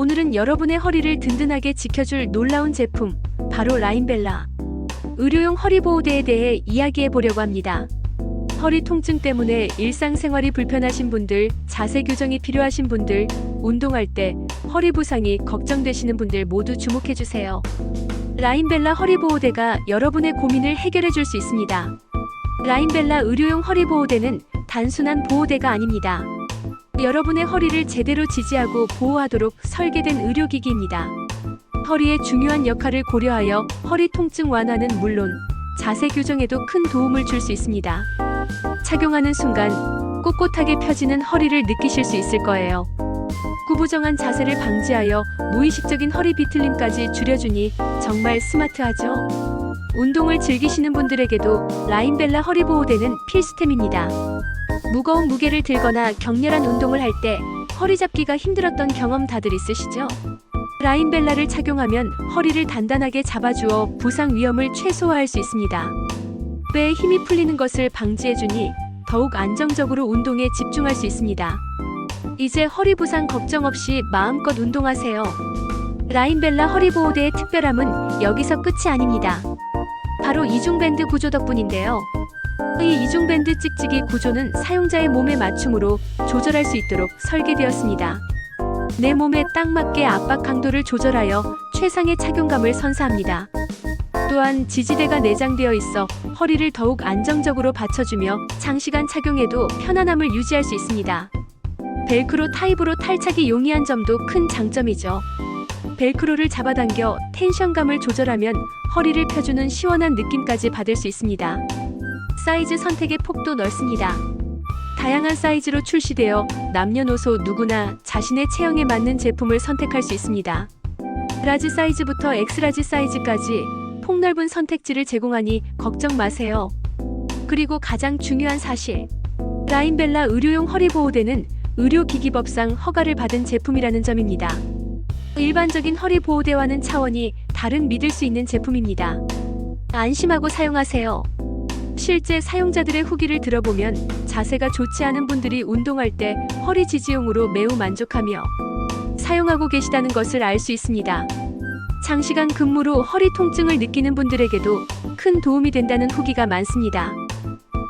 오늘은 여러분의 허리를 든든하게 지켜줄 놀라운 제품, 바로 라인벨라. 의료용 허리보호대에 대해 이야기해 보려고 합니다. 허리 통증 때문에 일상생활이 불편하신 분들, 자세 교정이 필요하신 분들, 운동할 때 허리 부상이 걱정되시는 분들 모두 주목해 주세요. 라인벨라 허리보호대가 여러분의 고민을 해결해 줄 수 있습니다. 라인벨라 의료용 허리보호대는 단순한 보호대가 아닙니다. 여러분의 허리를 제대로 지지하고 보호하도록 설계된 의료기기입니다. 허리의 중요한 역할을 고려하여 허리 통증 완화는 물론 자세 교정에도 큰 도움을 줄 수 있습니다. 착용하는 순간 꼿꼿하게 펴지는 허리를 느끼실 수 있을 거예요. 구부정한 자세를 방지하여 무의식적인 허리 비틀림까지 줄여주니 정말 스마트하죠? 운동을 즐기시는 분들에게도 라인벨라 허리 보호대는 필수템입니다. 무거운 무게를 들거나 격렬한 운동을 할 때 허리 잡기가 힘들었던 경험 다들 있으시죠? 라인벨라를 착용하면 허리를 단단하게 잡아주어 부상 위험을 최소화할 수 있습니다. 뼈에 힘이 풀리는 것을 방지해주니 더욱 안정적으로 운동에 집중할 수 있습니다. 이제 허리 부상 걱정 없이 마음껏 운동하세요. 라인벨라 허리 보호대의 특별함은 여기서 끝이 아닙니다. 바로 이중밴드 구조 덕분인데요. 이 이중밴드 찍찍이 구조는 사용자의 몸에 맞춤으로 조절할 수 있도록 설계되었습니다. 내 몸에 딱 맞게 압박 강도를 조절하여 최상의 착용감을 선사합니다. 또한 지지대가 내장되어 있어 허리를 더욱 안정적으로 받쳐주며 장시간 착용해도 편안함을 유지할 수 있습니다. 벨크로 타입으로 탈착이 용이한 점도 큰 장점이죠. 벨크로를 잡아당겨 텐션감을 조절하면 허리를 펴주는 시원한 느낌까지 받을 수 있습니다. 사이즈 선택의 폭도 넓습니다. 다양한 사이즈로 출시되어 남녀노소 누구나 자신의 체형에 맞는 제품을 선택할 수 있습니다. 라지 사이즈부터 엑스라지 사이즈까지 폭넓은 선택지를 제공하니 걱정 마세요. 그리고 가장 중요한 사실. 라인벨라 의료용 허리보호대는 의료기기법상 허가를 받은 제품이라는 점입니다. 일반적인 허리보호대와는 차원이 다른 믿을 수 있는 제품입니다. 안심하고 사용하세요. 실제 사용자들의 후기를 들어보면 자세가 좋지 않은 분들이 운동할 때 허리 지지용으로 매우 만족하며 사용하고 계시다는 것을 알 수 있습니다. 장시간 근무로 허리 통증을 느끼는 분들에게도 큰 도움이 된다는 후기가 많습니다.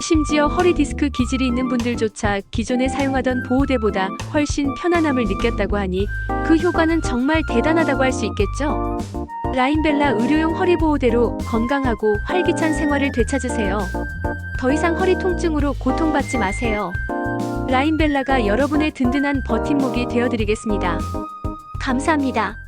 심지어 허리 디스크 기질이 있는 분들조차 기존에 사용하던 보호대보다 훨씬 편안함을 느꼈다고 하니 그 효과는 정말 대단하다고 할 수 있겠죠? 라인벨라 의료용 허리 보호대로 건강하고 활기찬 생활을 되찾으세요. 더 이상 허리 통증으로 고통받지 마세요. 라인벨라가 여러분의 든든한 버팀목이 되어드리겠습니다. 감사합니다.